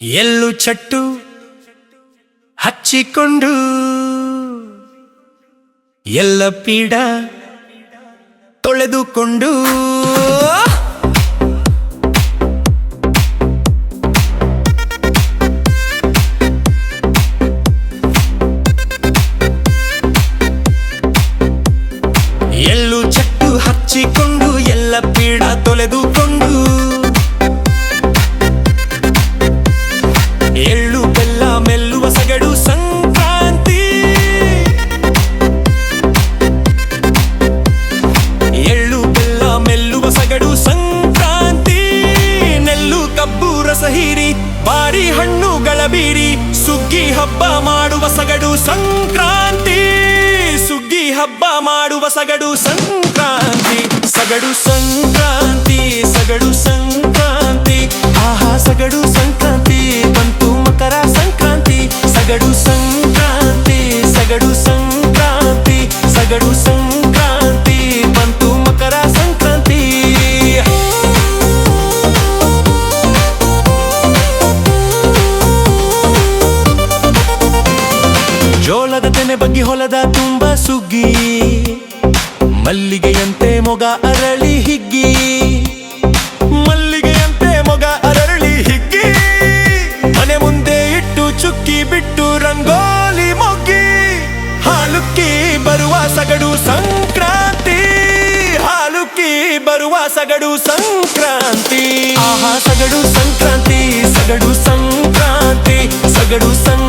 ಎಲ್ಲು ಚಟ್ಟು ಹಚ್ಚಿಕೊಂಡು ಎಲ್ಲ ಪೀಡ ತೊಳೆದುಕೊಂಡು ಬೀರಿ ಸುಗ್ಗಿ ಹಬ್ಬ ಮಾಡುವ ಸಗಡು ಸಂಕ್ರಾಂತಿ. ಸುಗ್ಗಿ ಹಬ್ಬ ಮಾಡುವ ಸಗಡು ಸಂಕ್ರಾಂತಿ. ಸಗಡು ಸಂಕ್ರಾಂತಿ ಸಗಡು ಸಂಕ್ರಾಂತಿ. ಆಹಾ, ಸಗಡು ಸಂಕ್ರಾಂತಿ, ಬಂತು ಮಕರ ಸಂಕ್ರಾಂತಿ. ಸಗಡು ಸಂಕ್ರಾಂತಿ ಸಗಡು ಸಂಕ್ರಾಂತಿ, ಸಗಡು ಬಗ್ಗೆ ಹೊಲದ ತುಂಬ ಸುಗ್ಗಿ, ಮಲ್ಲಿಗೆಯಂತೆ ಮೊಗ ಅರಳಿ ಹಿಗ್ಗಿ, ಮಲ್ಲಿಗೆಯಂತೆ ಮೊಗ ಅರಳಿ ಹಿಗ್ಗಿ. ಮನೆ ಮುಂದೆ ಇಟ್ಟು ಚುಕ್ಕಿ ಬಿಟ್ಟು ರಂಗೋಲಿ ಮೊಗ್ಗಿ, ಹಾಲುಕ್ಕಿ ಬರುವ ಸಗಡು ಸಂಕ್ರಾಂತಿ, ಹಾಲುಕ್ಕಿ ಬರುವ ಸಗಡು ಸಂಕ್ರಾಂತಿ. ಆಹಾ, ಸಗಡು ಸಂಕ್ರಾಂತಿ ಸಗಡು ಸಂಕ್ರಾಂತಿ ಸಗಡು ಸಂಕ್ರಾಂತಿ.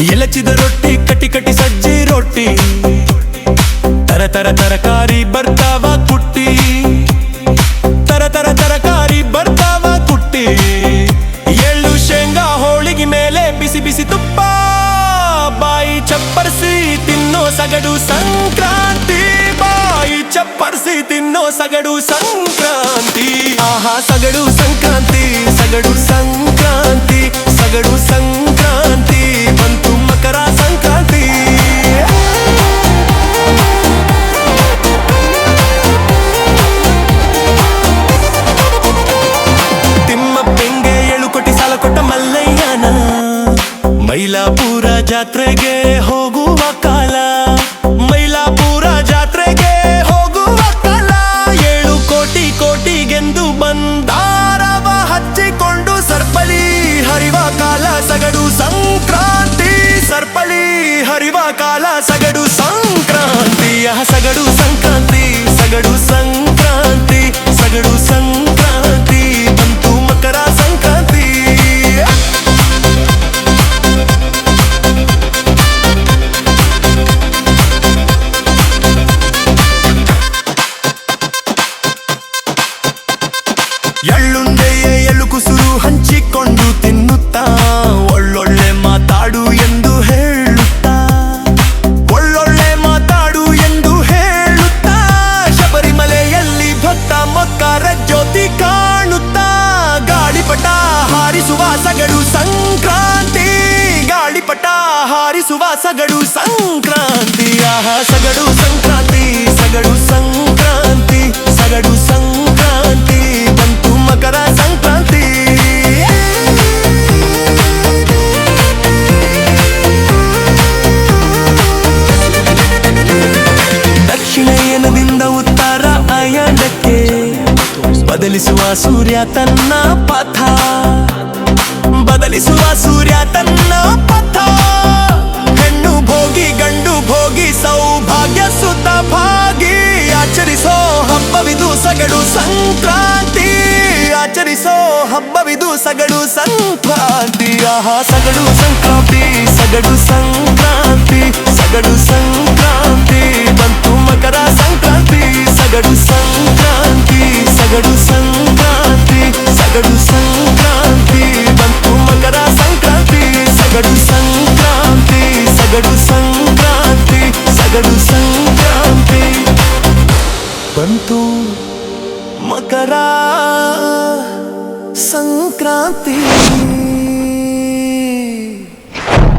ಎಲಚಿದ ರೊಟ್ಟಿ, ಕಟಿ ಕಟಿ ಸಜ್ಜಿ ರೊಟ್ಟಿ. ತರ ತರ ತರಕಾರಿ ಬರ್ತಾವ ಕುಟ್ಟಿ. ತರ ತರ ತರಕಾರಿ ಬರ್ತಾವ ಕುಟ್ಟಿ. ಎಳ್ಳು ಶೇಂಗಾ ಹೋಳಿಗೆ ಮೇಲೆ ಬಿಸಿ ಬಿಸಿ ತುಪ್ಪ. ಬಾಯಿ ಚಪ್ಪರಿಸಿ ತಿನ್ನೋ ಸಗಡು ಸಂಕ್ರಾಂತಿ. ಬಾಯಿ ಚಪ್ಪರಿಸಿ ತಿನ್ನೋ ಸಗಡು ಸಂಕ್ರಾಂತಿ. ಆಹಾ, ಸಗಡು ಸಂಕ್ರಾಂತಿ ಸಗಡು ಸಂಕ್ರಾಂತಿ. ಜಾತ್ರೆಗೆ ಹೋಗುವ ಕಾಲ, ಮೈಲಾಪುರ ಜಾತ್ರೆಗೆ ಹೋಗುವ ಕಾಲ. ಏಳು ಕೋಟಿ ಕೋಟಿಗೆಂದು ಬಂದಾರವ ಹಚ್ಚಿಕೊಂಡು ಸರ್ಪಳಿ ಹರಿವ ಕಾಲ, ಸಗಡು ಸಂಕ್ರಾಂತಿ. ಸರ್ಪಳಿ ಹರಿವ ಕಾಲ, ಸಗಡು ಸಂಕ್ರಾಂತಿ. ಆಹ ಸಗಡು ಸಂಕ್ರಾಂತಿ, ಸಗಡು ಎಳ್ಳು ಕುಸುರು ಹಂಚಿಕೊಂಡು ತಿನ್ನುತ್ತಾ, ಒಳ್ಳೊಳ್ಳೆ ಮಾತಾಡು ಎಂದು ಹೇಳುತ್ತಾ, ಒಳ್ಳೊಳ್ಳೆ ಮಾತಾಡು ಎಂದು ಹೇಳುತ್ತಾ, ಶಬರಿಮಲೆಯಲ್ಲಿ ಭಕ್ತ ಮೊಕ್ಕರ ಜ್ಯೋತಿ ಕಾಣುತ್ತಾ, ಗಾಳಿಪಟ ಹಾರಿಸುವ ಸಗಡು ಸಂಕ್ರಾಂತಿ, ಗಾಳಿಪಟ ಹಾರಿಸುವ ಸಗಡು ಸಂಕ್ರಾಂತಿ, ಆಹಾ ಸಗಡು ಸಂಕ್ರಾಂತಿ. ಬದಲಿಸುವ ಸೂರ್ಯ ತನ್ನ ಪಥ. ಬದಲಿಸುವ ಸೂರ್ಯ ತನ್ನ ಪಥ. ಹೆಣ್ಣು ಭೋಗಿ, ಗಂಡು ಭೋಗಿ, ಸೌಭಾಗ್ಯ ಸುತ ಭಾಗಿ. ಆಚರಿಸೋ ಹಬ್ಬವಿದು ಸಗಡು ಸಂಕ್ರಾಂತಿ. ಆಚರಿಸೋ ಹಬ್ಬವಿದು ಸಗಡು ಸಂಕ್ರಾಂತಿ. ಆಹಾ, ಸಗಡು ಸಂಕ್ರಾಂತಿ ಸಗಡು ಸಂಕ್ರಾಂತಿ. ಬಂತು ಮಕರ ಸಂಕ್ರಾಂತಿ.